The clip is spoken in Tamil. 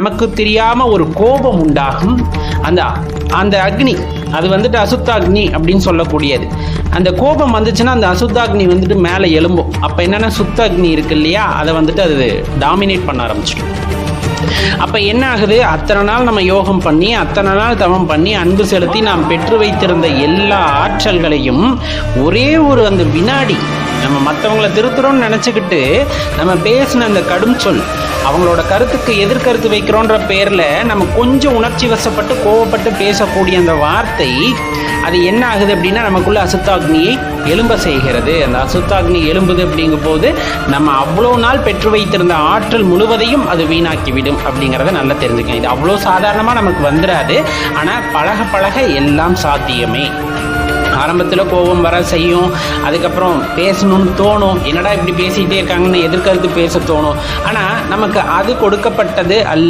நமக்கு தெரியாம ஒரு கோபம் உண்டாகும். அந்த அந்த அக்னி அது வந்துட்டு அசுத்தாக்னி அப்படின்னு சொல்லக்கூடியது. அந்த கோபம் வந்துச்சுன்னா அந்த அசுத்தாக்னி வந்துட்டு மேலே எழும்பும். அப்போ என்னென்னா சுத்த அக்னி இருக்கு இல்லையா? அதை வந்துட்டு அது டாமினேட் பண்ண ஆரம்பிச்சிடும். அப்போ என்ன ஆகுது? அத்தனை நாள் நம்ம யோகம் பண்ணி அத்தனை நாள் தவம் பண்ணி அன்பு செலுத்தி நாம் பெற்று வைத்திருந்த எல்லா ஆற்றல்களையும் ஒரே ஒரு அந்த வினாடி நம்ம மற்றவங்களை திருத்துறோம்னு நினச்சிக்கிட்டு நம்ம பேசின அந்த கடும் சொல் அவங்களோட கருத்துக்கு எதிர்கருத்து வைக்கிறோன்ற பேரில் நம்ம கொஞ்சம் உணர்ச்சி வசப்பட்டு கோவப்பட்டு பேசக்கூடிய அந்த வார்த்தை அது என்ன ஆகுது அப்படின்னா நமக்குள்ள அசுத்தாக்னியை எலும்ப செய்கிறது. அந்த அசுத்தாக்னி எலும்புது அப்படிங்கும் போது நம்ம அவ்வளோ நாள் பெற்று வைத்திருந்த ஆற்றல் முழுவதையும் அது வீணாக்கிவிடும் அப்படிங்கிறத நல்லா தெரிஞ்சுக்கணும் இது அவ்வளோ சாதாரணமாக நமக்கு வந்துடாது ஆனால் பழக பழக எல்லாம் சாத்தியமே. ஆரம்பத்தில் கோபம் வர செய்யும். அதுக்கப்புறம் பேசணும்னு தோணும். என்னடா இப்படி பேசிக்கிட்டே இருக்காங்கன்னு எதிர்கருத்து பேச தோணும். ஆனால் நமக்கு அது கொடுக்கப்பட்டது அல்ல.